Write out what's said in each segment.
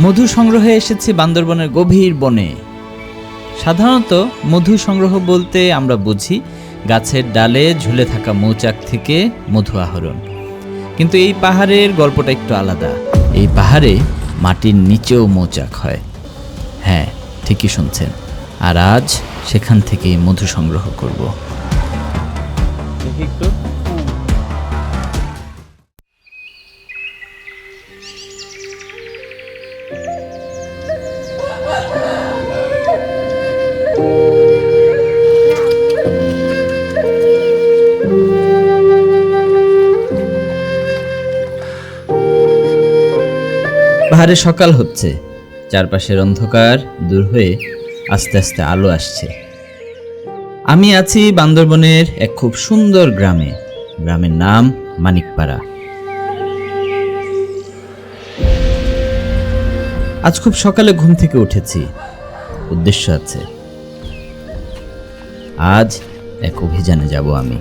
মধু সংগ্রহে এসেছি বান্দরবনের গভীর বনে। সাধারণত মধু সংগ্রহ বলতে আমরা বুঝি গাছের ডালে ঝুলে থাকা মৌচাক থেকে মধু আহরণ। কিন্তু এই পাহাড়ের গল্পটা একটু আলাদা। এই পাহাড়ে মাটির নিচেও মৌচাক হয়। হ্যাঁ ঠিকই শুনছেন। আর আজ সেখান থেকেই মধু সংগ্রহ করব। একটু। পাহাড়ে সকাল হচ্ছে। চারপাশের অন্ধকার দূর হয়ে আস্তে আস্তে আলো আসছে। আমি আছি বান্দরবনের এক খুব সুন্দর গ্রামে। গ্রামের নাম মানিকপাড়া। আজ খুব সকালে ঘুম থেকে উঠেছি। উদ্দেশ্য আছে। আজ এক অভিযানে যাব আমি।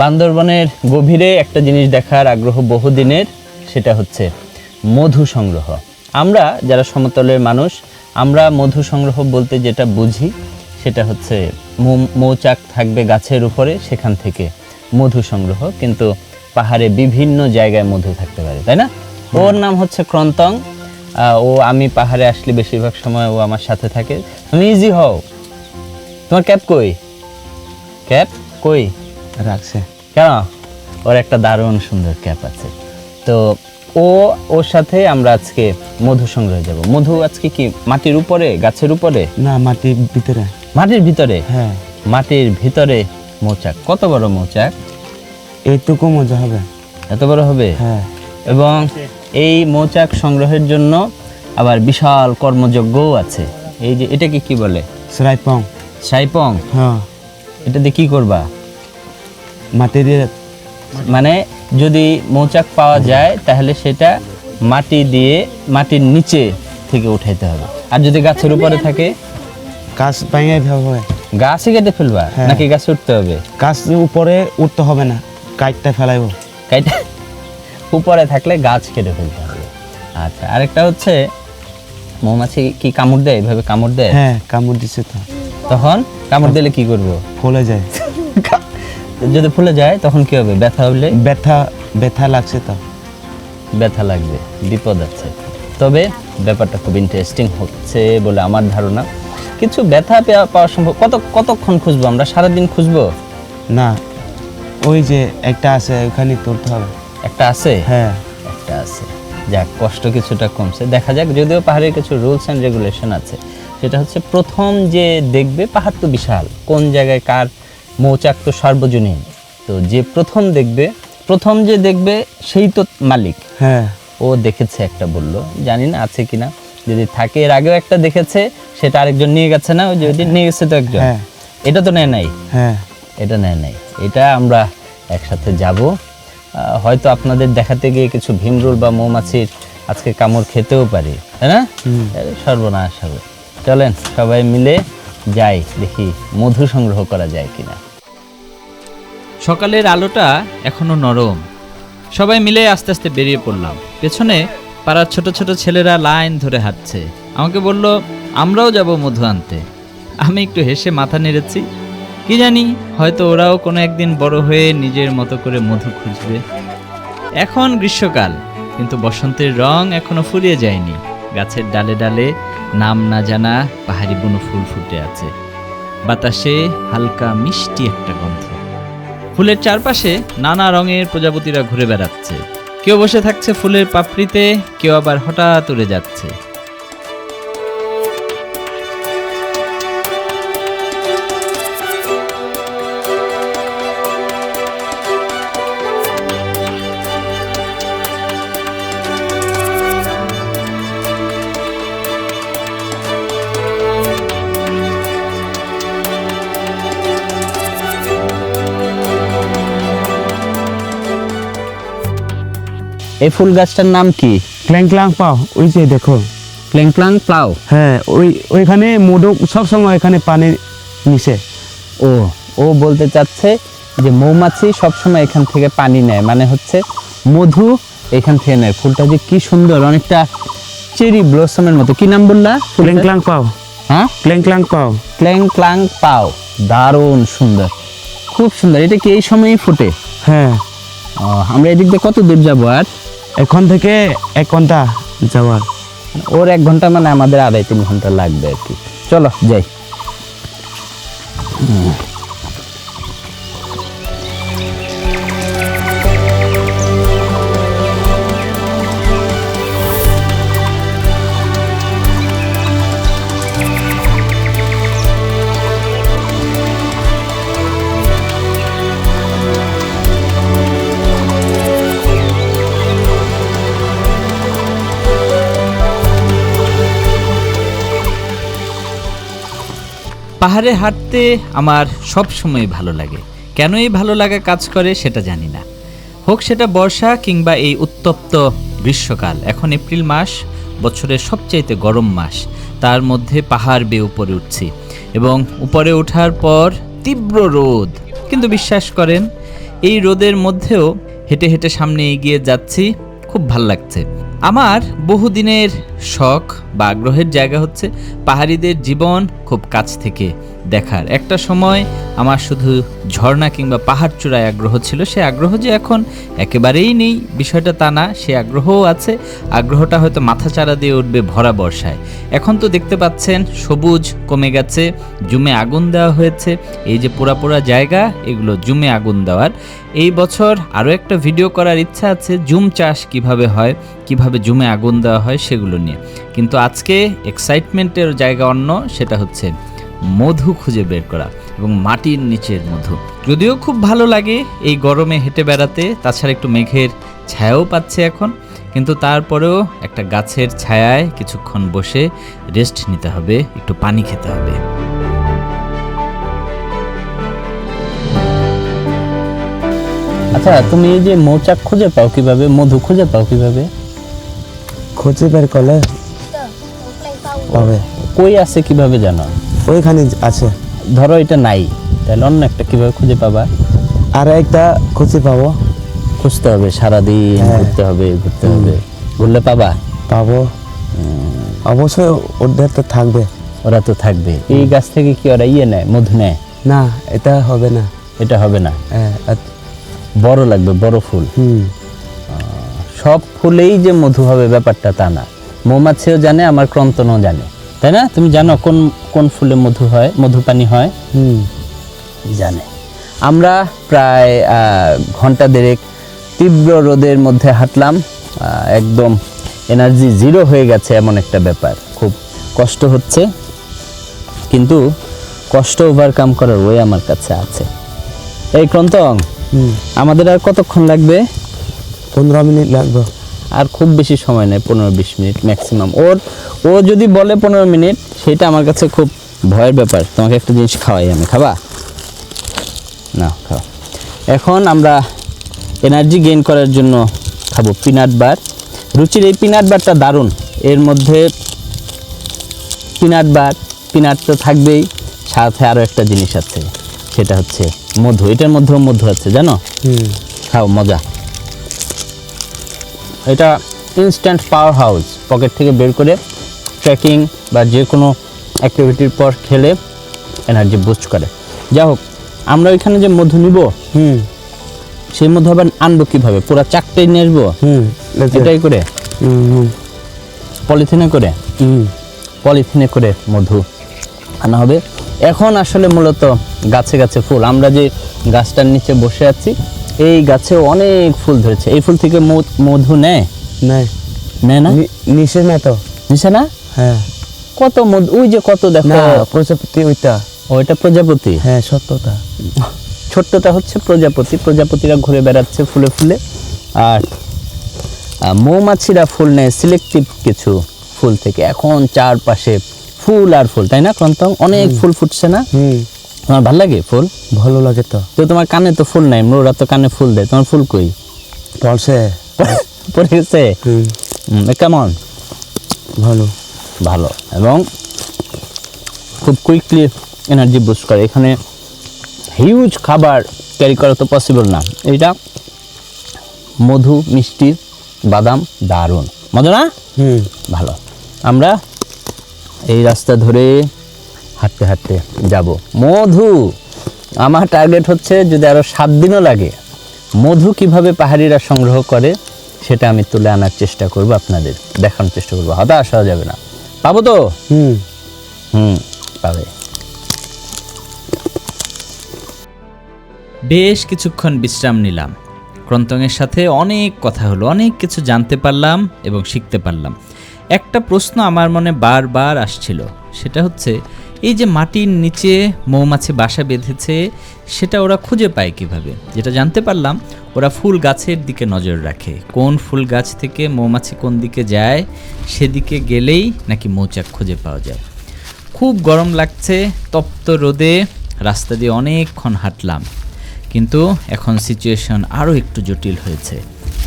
বান্দরবনের গভীরে একটা জিনিস দেখার আগ্রহ বহুদিনের সেটা হচ্ছে মধু সংগ্রহ। আমরা যারা সমতলের মানুষ আমরা মধু সংগ্রহ বলতে যেটা বুঝি সেটা হচ্ছে মৌ- মৌচাক থাকবে গাছের উপরে সেখান থেকে মধু সংগ্রহ। কিন্তু পাহাড়ে বিভিন্ন জায়গায় মধু থাকতে পারে তাই না? ওর নাম হচ্ছে ক্রন্তং। ও আমি পাহাড়ে আসলে বেশিরভাগ সময় ও আমার সাথে থাকে। তুমি ইজি হও। তোমার ক্যাপ কই? ক্যাপ কই? রাখছে। কেন? ওর একটা দারুণ সুন্দর ক্যাপ আছে। তো ও ওর সাথে আমরা আজকে মধু সংগ্রহে যাব। মধু আজকে কি মাটির উপরে গাছের উপরে? না মাটির ভিতরে। মাটির ভিতরে? হ্যাঁ। মাটির ভিতরে মৌচাক। কত বড় মৌচাক? এইটুকু মজা হবে। এত বড় হবে? হ্যাঁ। এবং এই মৌচাক সংগ্রহের জন্য আবার বিশাল কর্মযজ্ঞও আছে। এই যে এটাকে কি বলে? সাইপং। সাইপং? হ্যাঁ। এটা দিয়ে কি করবা? মাটি দিয়ে মানে যদি মৌচাক পাওয়া যায় তাহলে সেটা মাটি দিয়ে মাটির নিচে থেকে উঠাইতে হবে। আর যদি গাছের উপরে থাকে? গাছ ভেঙে হবে গাছে কেটে ফেলবা? হ্যাঁ। নাকি গাছ উঠতে হবে? গাছ উপরে উঠতে হবে না কাইটটা ফেলাইব। কাইটে উপরে থাকলে গাছ কেটে ফেলতে হবে। আচ্ছা আরেকটা হচ্ছে মৌমাছি কি কামড় দেয়? এভাবে কামড় দেয়? হ্যাঁ কামড় দিছে তো। তখন কামড় দিলে কি করব? ফুলে যায়। যদি ফুলে যায় তখন কি হবে? ব্যথা হলে? ব্যথা ব্যথা লাগছে তো। ব্যথা লাগবে বিপদ আছে। তবে ব্যাপারটা খুব ইন্টারেস্টিং হচ্ছে বলে আমার ধারণা। কিছু ব্যথা পাওয়া সম্ভব কত কতক্ষণ খুঁজবো আমরা? সারাদিন খুঁজবো? না ওই যে একটা আছে ওখানে তুলতে হবে। একটা আছে? হ্যাঁ। একটা আছে। যাক কষ্ট কিছুটা কমছে। দেখা যাক যদিও পাহাড়ের কিছু রুলস অ্যান্ড রেগুলেশন আছে। সেটা হচ্ছে প্রথম যে দেখবে পাহাড় তো বিশাল। কোন জায়গায় কার মৌচাক তো সার্বজনীন। তো যে প্রথম দেখবে প্রথম যে দেখবে সেই তো মালিক। হ্যাঁ। ও দেখেছে একটা বলল জানি না আছে কিনা। যদি থাকে এর আগেও একটা দেখেছে সেটা আরেকজন নিয়ে গেছে না? ওই যে ওইদিন নিয়ে গেছে তো একজন। হ্যাঁ। এটা তো নেয় নাই? হ্যাঁ। এটা নেয় নাই। এটা আমরা একসাথে যাব। হয়তো আপনাদের দেখাতে গিয়ে কিছু ভীমরুল বা মৌমাছির আজকে কামড় খেতেও পারি তাই না? সর্বনাশ হবে। চলেন সবাই মিলে যাই দেখি মধু সংগ্রহ করা যায় কিনা। সকালের আলোটা এখনও নরম। সবাই মিলে আস্তে আস্তে বেরিয়ে পড়লাম। পেছনে পাড়ার ছোট ছোট ছেলেরা লাইন ধরে হাঁটছে। আমাকে বলল, আমরাও যাব মধু আনতে। আমি একটু হেসে মাথা নেড়েছি। কি জানি, হয়তো ওরাও কোনো একদিন বড় হয়ে নিজের মতো করে মধু খুঁজবে। এখন গ্রীষ্মকাল, কিন্তু বসন্তের রং এখনও ফুরিয়ে যায়নি। গাছের ডালে ডালে নাম না জানা পাহাড়ি বুনো ফুল ফুটে আছে। বাতাসে হালকা মিষ্টি একটা গন্ধ। ফুলের চারপাশে নানা রঙের প্রজাপতিরা ঘুরে বেড়াচ্ছে। কেউ বসে থাকছে ফুলের পাপড়িতে, কেউ আবার হঠাৎ উড়ে যাচ্ছে। এই ফুল গাছটার নাম কি? ক্ল্যাং ক্লাং পাও ওই যে দেখো। প্লেং প্লাং প্লাউ হ্যাঁ ওই ওইখানে মোদক সব সময় এখানে পানি মিশে। ও ও বলতে চাচ্ছে যে মৌমাছি সবসময় এখান থেকে পানি নেয় মানে হচ্ছে মধু এখান থেকে নেয়। ফুলটা যে কি সুন্দর অনেকটা চেরি ব্লসমের মতো। কি নাম বললা ক্ল্যাং ক্লাং পাও। হ্যাঁ? ক্ল্যাং ক্লাং পাও। ক্ল্যাং ক্লাং পাও। দারুণ সুন্দর। খুব সুন্দর। এটা কি এই সময়ই ফুটে? হ্যাঁ। আমরা এদিক দিয়ে কত দূর যাব আর? এখন থেকে এক ঘণ্টা যাওয়ার ওর এক ঘণ্টা মানে আমাদের আড়াই তিন ঘণ্টা লাগবে আর কি। চলো যাই। পাহাড়ে হাঁটতে আমার সব সময় ভালো লাগে। কেনই ভালো লাগা কাজ করে সেটা জানি না। হোক সেটা বর্ষা কিংবা এই উত্তপ্ত গ্রীষ্মকাল, এখন এপ্রিল মাস, বছরের সবচাইতে গরম মাস, তার মধ্যে পাহাড় বেয়ে উপরে উঠছি এবং উপরে ওঠার পর তীব্র রোদ। কিন্তু বিশ্বাস করেন, এই রোদের মধ্যেও হেঁটে হেঁটে সামনে এগিয়ে যাচ্ছি, খুব ভালো লাগছে। আমার বহুদিনের শখ বা আগ্রহের জায়গা হচ্ছে পাহাড়িদের জীবন খুব কাছ থেকে। দেখার। একটা সময় আমার শুধু ঝর্ণা কিংবা পাহাড় চূড়ায় আগ্রহ ছিল, সে আগ্রহ যে এখন একেবারেই নেই, বিষয়টা তা না, সে আগ্রহও আছে, আগ্রহটা হয়তো মাথা চারা দিয়ে উঠবে ভরা বর্ষায়। এখন তো দেখতে পাচ্ছেন, সবুজ কমে গেছে, জুমে আগুন দেওয়া হয়েছে, এই যে পোড়া পোড়া জায়গা, এগুলো জুমে আগুন দেওয়ার। এই বছর আরও একটা ভিডিও করার ইচ্ছা আছে, জুম চাষ কীভাবে হয়, কীভাবে জুমে আগুন দেওয়া হয় সেগুলো নিয়ে। কিন্তু আজকে এক্সাইটমেন্টের জায়গা অন্য, সেটা হচ্ছে মধু খুঁজে বের করা এবং মাটির নিচের মধু। যদিও খুব ভালো লাগে এই গরমে হেঁটে বেড়াতে তাছাড়া একটু মেঘের ছায়াও পাচ্ছে এখন কিন্তু তারপরেও একটা গাছের ছায়ায় কিছুক্ষণ বসে রেস্ট নিতে হবে একটু পানি খেতে হবে। আচ্ছা তুমি এই যে মৌচাক খুঁজে পাও কীভাবে মধু খুঁজে পাও কীভাবে? খুঁজে বের করলে কই আছে কীভাবে জানো? ওইখানে আছে। ধরো এটা নাই তাহলে অন্য একটা কীভাবে খুঁজে পাবা? আর একটা খুঁজে পাবো। খুঁজতে হবে সারাদিন হ্যাঁ। ঘুরতে হবে ঘুরতে হবে। ঘুরলে পাবা? পাবো। অবশ্যই ওদের তো থাকবে। ওরা তো থাকবে। এই গাছ থেকে কি ওরা ইয়ে নেয় মধু নেয়? না এটা হবে না। এটা হবে না? হ্যাঁ, বড় লাগবে বড় ফুল। হুম। সব ফুলেই যে মধু হবে ব্যাপারটা তা না। মৌমাছিও জানে আমার ক্রন্তনও জানে। তাই না? তুমি জানো কোন কোন ফুলে মধু হয় মধু পানি হয়? হুম। জানে? আমরা প্রায় ঘণ্টা দেড়েক তীব্র রোদের মধ্যে হাঁটলাম। একদম এনার্জি জিরো হয়ে গেছে এমন একটা ব্যাপার। খুব কষ্ট হচ্ছে কিন্তু কষ্ট ওভারকাম করার ওয়ে আমার কাছে আছে। এই ক্রন্তং আমাদের আর কতক্ষণ লাগবে? পনেরো মিনিট লাগবে। আর খুব বেশি সময় নেয় পনেরো বিশ মিনিট ম্যাক্সিমাম ওর ও যদি বলে পনেরো মিনিট সেটা আমার কাছে খুব ভয়ের ব্যাপার। তোমাকে একটা জিনিস খাওয়াই আমি খাবা? না খাও। এখন আমরা এনার্জি গেইন করার জন্য খাব পিনাট বার রুচির এই পিনাট বারটা দারুণ। এর মধ্যে পিনাট বার পিনাট তো থাকবেই। সাথে আরও একটা জিনিস আছে সেটা হচ্ছে মধু। এটার মধ্যেও মধু আছে জানো? খাও মজা। এটা ইনস্ট্যান্ট পাওয়ার হাউস পকেট থেকে বের করে ট্রেকিং বা যে কোনো অ্যাক্টিভিটির পর খেলে এনার্জি বুস্ট করে। যা হোক আমরা ওইখানে যে মধু নিব হুম। সেই মধু আবার আনব কীভাবে? পুরো চাকটাই নিয়ে আসব? হুম এটাই করে? পলিথিনে করে? হুম। পলিথিনে করে মধু আনা হবে। এখন আসলে মূলত গাছে গাছে ফুল। আমরা যে গাছটার নিচে বসে আছি এই গাছে অনেক ফুল ধরেছে। এই ফুল থেকে মধু- মধু নেয়? নেয়। না? নি- নিচে না তো নিছে না? হ্যাঁ। কত মধু ওই যে কত দেখো। না প্রজাপতি ওইটা। ওইটা প্রজাপতি? হ্যাঁ ছোট্টটা হচ্ছে প্রজাপতি। প্রজাপতিরা ঘুরে বেড়াচ্ছে ফুলে ফুলে। আর মৌমাছিরা ফুল নেয় সিলেক্টিভ কিছু ফুল থেকে। এখন চারপাশে ফুল আর ফুল তাই না ক্রন্তং? অনেক ফুল ফুটছে না? তোমার ভালো লাগে ফুল? ভালো লাগে তো। তো তোমার কানে তো ফুল নাই মোরা তো কানে ফুল দেয় তোমার ফুল কই? পলসে পড়ে গেছে? কেমন? ভালো। ভালো। এবং খুব কুইকলি এনার্জি বুস্ট করে। এখানে হিউজ খাবার ক্যারি করা তো পসিবল না। এটা মধু মিষ্টি বাদাম দারুণ। মজা না? হুম। ভালো। আমরা এই রাস্তা ধরে হাঁটতে হাঁটতে যাব। মধু আমার টার্গেট হচ্ছে যদি আরও সাত দিনও লাগে মধু কীভাবে পাহাড়িরা সংগ্রহ করে সেটা আমি তুলে আনার চেষ্টা করব আপনাদের দেখানোর চেষ্টা করব। হতাশ হওয়া যাবে না। পাবো তো? হুম। হুম পাবে। বেশ কিছুক্ষণ বিশ্রাম নিলাম। ক্রন্তংয়ের সাথে অনেক কথা হলো অনেক কিছু জানতে পারলাম এবং শিখতে পারলাম। একটা প্রশ্ন আমার মনে বারবার আসছিল সেটা হচ্ছে এই যে মাটির নিচে মৌমাছি বাসা বেঁধেছে, সেটা ওরা খুঁজে পায় কীভাবে? যেটা জানতে পারলাম, ওরা ফুল গাছের দিকে নজর রাখে। কোন ফুল গাছ থেকে মৌমাছি কোন দিকে যায়, সেদিকে গেলেই নাকি মৌচাক খুঁজে পাওয়া যায়। খুব গরম লাগছে, তপ্ত রোদে রাস্তা দিয়ে অনেকক্ষণ হাঁটলাম। কিন্তু এখন সিচুয়েশন আরও একটু জটিল হয়েছে।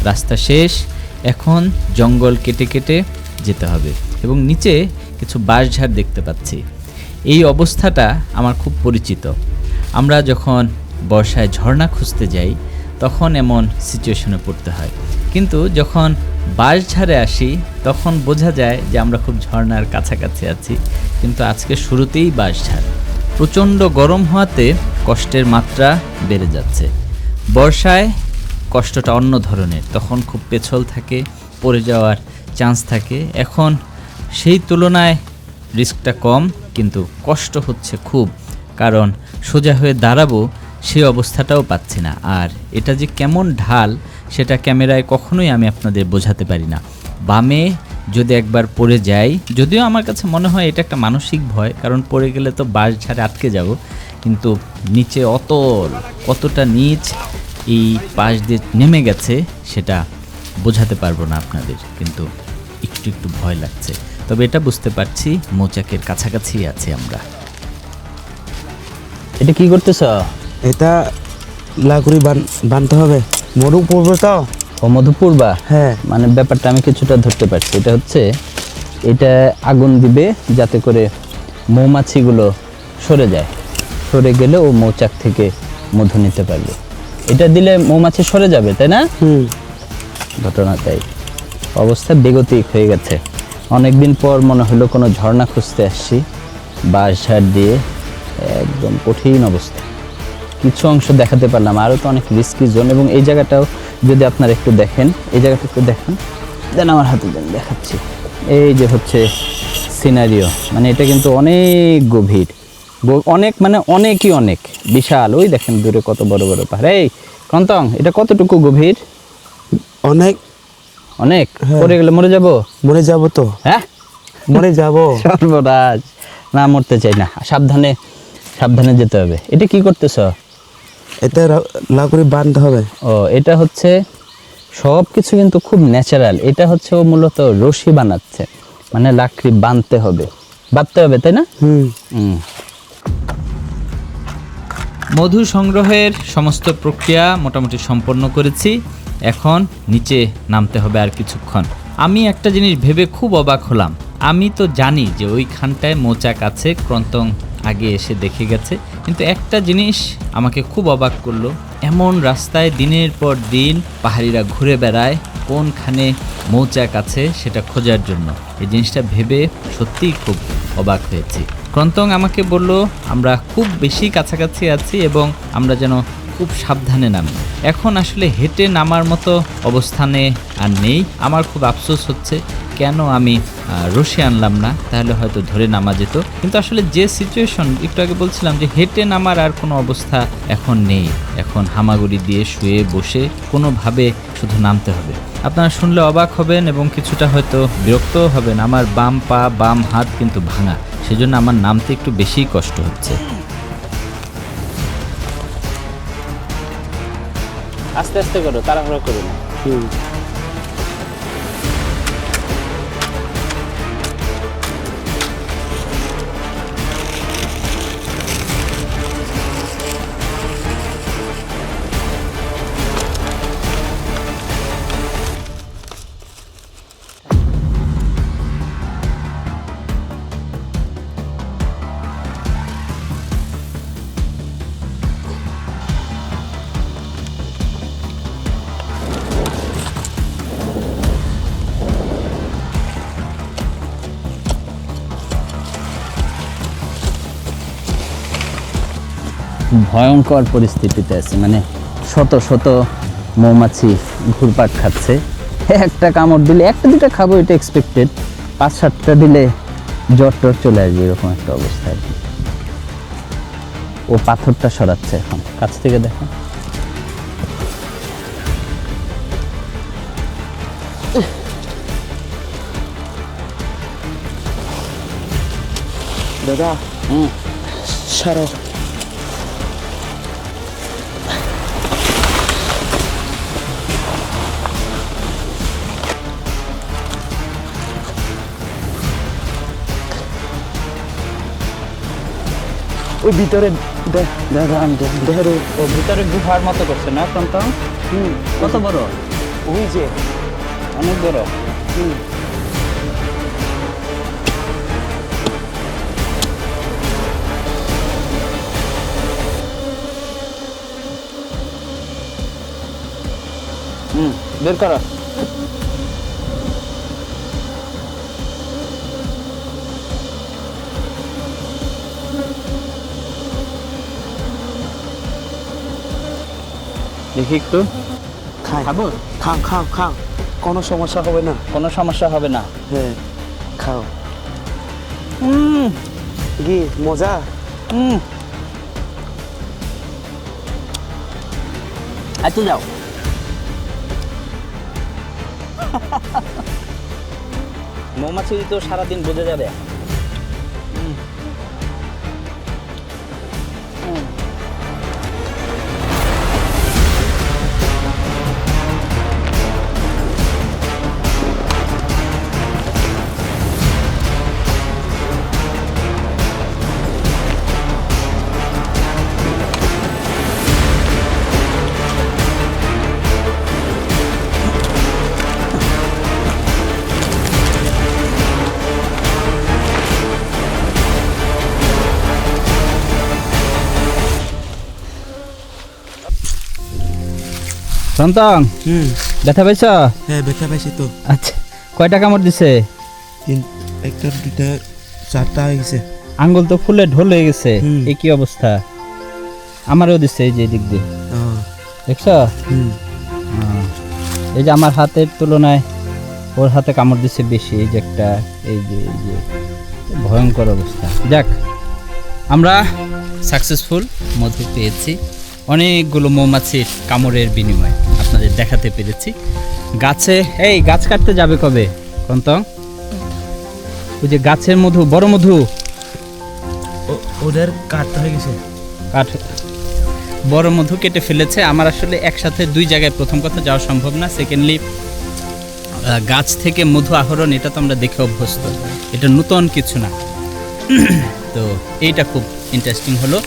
রাস্তা শেষ, এখন জঙ্গল কেটে কেটে যেতে হবে। এবং নিচে কিছু বাঁশঝাড় দেখতে পাচ্ছি। এই অবস্থাটা আমার খুব পরিচিত। আমরা যখন বর্ষায় ঝর্ণা খুঁজতে যাই, তখন এমন সিচুয়েশনে পড়তে হয়। কিন্তু যখন বাঁশঝাড়ে আসি, তখন বোঝা যায় যে আমরা খুব ঝর্ণার কাছাকাছি আছি। কিন্তু আজকে শুরুতেই বাঁশঝাড় প্রচণ্ড গরম হওয়াতে কষ্টের মাত্রা বেড়ে যাচ্ছে। বর্ষায় কষ্টটা অন্য ধরনের। তখন খুব পেছল থাকে, পড়ে যাওয়ার চান্স থাকে। এখন সেই তুলনায় রিস্কটা কম। কিন্তু কষ্ট হচ্ছে খুব, কারণ সোজা হয়ে দাঁড়াবো সে অবস্থাটাও পাচ্ছি না। আর এটা যে কেমন ঢাল, সেটা ক্যামেরায় কখনোই আমি আপনাদের বোঝাতে পারি না। বামে যদি একবার পড়ে যাই, যদিও আমার কাছে মনে হয় এটা একটা মানসিক ভয়, কারণ পড়ে গেলে তো বাস ঝাড়ে আটকে যাব, কিন্তু নিচে অতল, কতটা নিচ এই পাশ দিয়ে নেমে গেছে, সেটা বোঝাতে পারব না আপনাদের, কিন্তু একটু একটু ভয় লাগছে। তবে এটা বুঝতে পারছি মৌচাকের কাছাকাছি আছি আমরা। এটা কি করতেছ? এটা লাকুড়ি বানতে হবে। মরু পড়বে তো। ও মধুপূর্বা হ্যাঁ। মানে ব্যাপারটা আমি কিছুটা ধরতে পারছি। এটা হচ্ছে এটা আগুন দিবে যাতে করে মৌমাছিগুলো সরে যায়। সরে গেলে ও মৌচাক থেকে মধু নিতে পারবে। এটা দিলে মৌমাছি সরে যাবে তাই না? হুম। ঘটনা তাই। অবস্থা বেগতিক হয়ে গেছে। অনেকদিন পর মনে হলো কোনো ঝর্ণা খুঁজতে আসছি। বাঁশ ঝাড় দিয়ে একদম কঠিন অবস্থা। কিছু অংশ দেখাতে পারলাম, আরও তো অনেক রিস্কি জোন এবং এই জায়গাটাও যদি আপনারা একটু দেখেন, এই জায়গাটা একটু দেখেন, দেন আমার হাতে দেন, দেখাচ্ছি। এই যে হচ্ছে সিনারিও মানে এটা কিন্তু অনেক গভীর অনেক মানে অনেকই অনেক, বিশাল। ওই দেখেন দূরে কত বড় বড় পাহাড়। এই, কন্তং, এটা কতটুকু গভীর? অনেক অনেক? হ্যাঁ। পড়ে গেলে মরে যাব? মরে যাব তো। হ্যাঁ? মরে যাব। সর্বরাজ না মরতে চাই না। সাবধানে সাবধানে যেতে হবে। এটা কি করতেছ? এটা রা- লাকুড়ি বানতে হবে। ও এটা হচ্ছে সব কিছু কিন্তু খুব ন্যাচারাল এটা হচ্ছে ও মূলত রশি বানাচ্ছে। মানে লাকড়ি বাঁধতে হবে। বাঁধতে হবে তাই না? হুম। হুম। মধু সংগ্রহের সমস্ত প্রক্রিয়া মোটামুটি সম্পন্ন করেছি। এখন নিচে নামতে হবে আর কিছুক্ষণ। আমি একটা জিনিস ভেবে খুব অবাক হলাম। আমি তো জানি যে ওইখানটায় মৌচাক আছে, ক্রন্তং আগে এসে দেখে গেছে। কিন্তু একটা জিনিস আমাকে খুব অবাক করল। এমন রাস্তায় দিনের পর দিন পাহাড়িরা ঘুরে বেড়ায়, কোনখানে মৌচাক আছে সেটা খোঁজার জন্য। এই জিনিসটা ভেবে সত্যিই খুব অবাক হয়েছি। ক্রন্তং আমাকে বলল, আমরা খুব বেশি কাছাকাছি আছি এবং আমরা যেন খুব সাবধানে নামি। এখন আসলে হেঁটে নামার মতো অবস্থানে আর নেই। আমার খুব আফসোস হচ্ছে, কেন আমি রশি আনলাম না? তাহলে হয়তো ধরে নামা যেত। কিন্তু আসলে যে সিচুয়েশন একটু আগে বলছিলাম যে হেঁটে নামার আর কোনো অবস্থা এখন নেই। এখন হামাগুড়ি দিয়ে শুয়ে বসে কোনোভাবে শুধু নামতে হবে। আপনারা শুনলে অবাক হবেন এবং কিছুটা হয়তো বিরক্তও হবেন। আমার বাম পা, বাম হাত কিন্তু ভাঙা। সেজন্য আমার নামতে একটু বেশিই কষ্ট হচ্ছে। আস্তে আস্তে করো তাড়াহুড়ো করো না। হুম। ভয়ঙ্কর পরিস্থিতিতে আছে। মানে শত শত মৌমাছি ঘুরপাক খাচ্ছে। একটা কামড় দিলে একটা দুটো খাব এটা এক্সপেক্টেড পাঁচ সাতটা দিলে জ্বর টর চলে আসবে এরকম একটা অবস্থা আর কি। ও পাথরটা সরাচ্ছে এখন। কাছ থেকে দেখো। দাদা হুম। সারো। ওই ভিতরে দেখ দাদা আমি দেখ দেখে রে। ও ভিতরে গুহার মতো করছে না প্রান্ত? হুম। কত বড়? ওই যে। অনেক বড়। হুম। হুম বের করো। দেখি একটু। খাই। খাব? খাও খাও খাও। কোনো সমস্যা হবে না। কোনো সমস্যা হবে না। হ্যাঁ খাও। হুম কি মজা? হুম এত যাও। মৌমাছি তো সারাদিন বোঝা যাবে। সন্তান হুম। ব্যথা পাইছ? হ্যাঁ ব্যথা পাইছি তো। আচ্ছা কয়টা কামড় দিছে? তিন একটা দুটা চারটা হয়ে গেছে। আঙ্গুল তো ফুলে ঢোল হয়ে গেছে। এই কি অবস্থা? আমারও দিচ্ছে এই যে দিক দিয়ে। দেখছ? এই যে আমার হাতের তুলনায় ওর হাতে কামড় দিচ্ছে বেশি এই যে একটা এই যে এই যে ভয়ঙ্কর অবস্থা। যাক আমরা সাকসেসফুল মধু পেয়েছি। অনেকগুলো মৌমাছির কামড়ের বিনিময়ে। দেখাতে পেরেছি। গাছে এই গাছ কাটতে যাবে কবে? কন্তং? ওই যে গাছের মধু বড় মধু। ওদের কাটতে হয়ে গেছে। কাঠ বড় মধু কেটে ফেলেছে। আমার আসলে একসাথে দুই জায়গায় প্রথম কথা যাওয়া সম্ভব না। সেকেন্ডলি গাছ থেকে মধু আহরণ এটা তো আমরা দেখে অভ্যস্ত। এটা নূতন কিছু না। তো এইটা খুব ইন্টারেস্টিং হলো।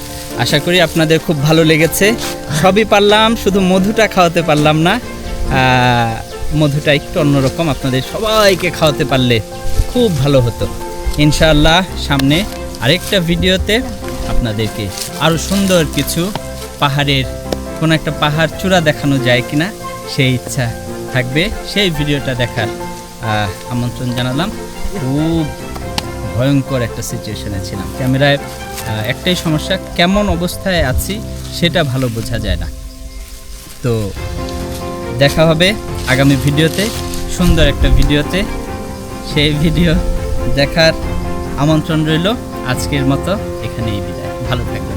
আশা করি আপনাদের খুব ভালো লেগেছে। সবই পারলাম, শুধু মধুটা খাওয়াতে পারলাম না। মধুটা একটু অন্যরকম, আপনাদের সবাইকে খাওয়াতে পারলে খুব ভালো হতো। ইনশাআল্লাহ, সামনে আরেকটা ভিডিওতে আপনাদেরকে আরও সুন্দর কিছু পাহাড়ের কোনো একটা পাহাড় চূড়া দেখানো যায় কিনা, সেই ইচ্ছা থাকবে। সেই ভিডিওটা দেখার আমন্ত্রণ জানালাম। খুব ভয়ঙ্কর একটা সিচুয়েশনে ছিলাম। ক্যামেরায় একটাই সমস্যা, কেমন অবস্থায় আছি সেটা ভালো বোঝা যায় না। তো দেখা হবে আগামী ভিডিওতে, সুন্দর একটা ভিডিওতে। সেই ভিডিও দেখার আমন্ত্রণ রইল আজকের মতো, এখানেই বিদায়। ভালো থাকবেন।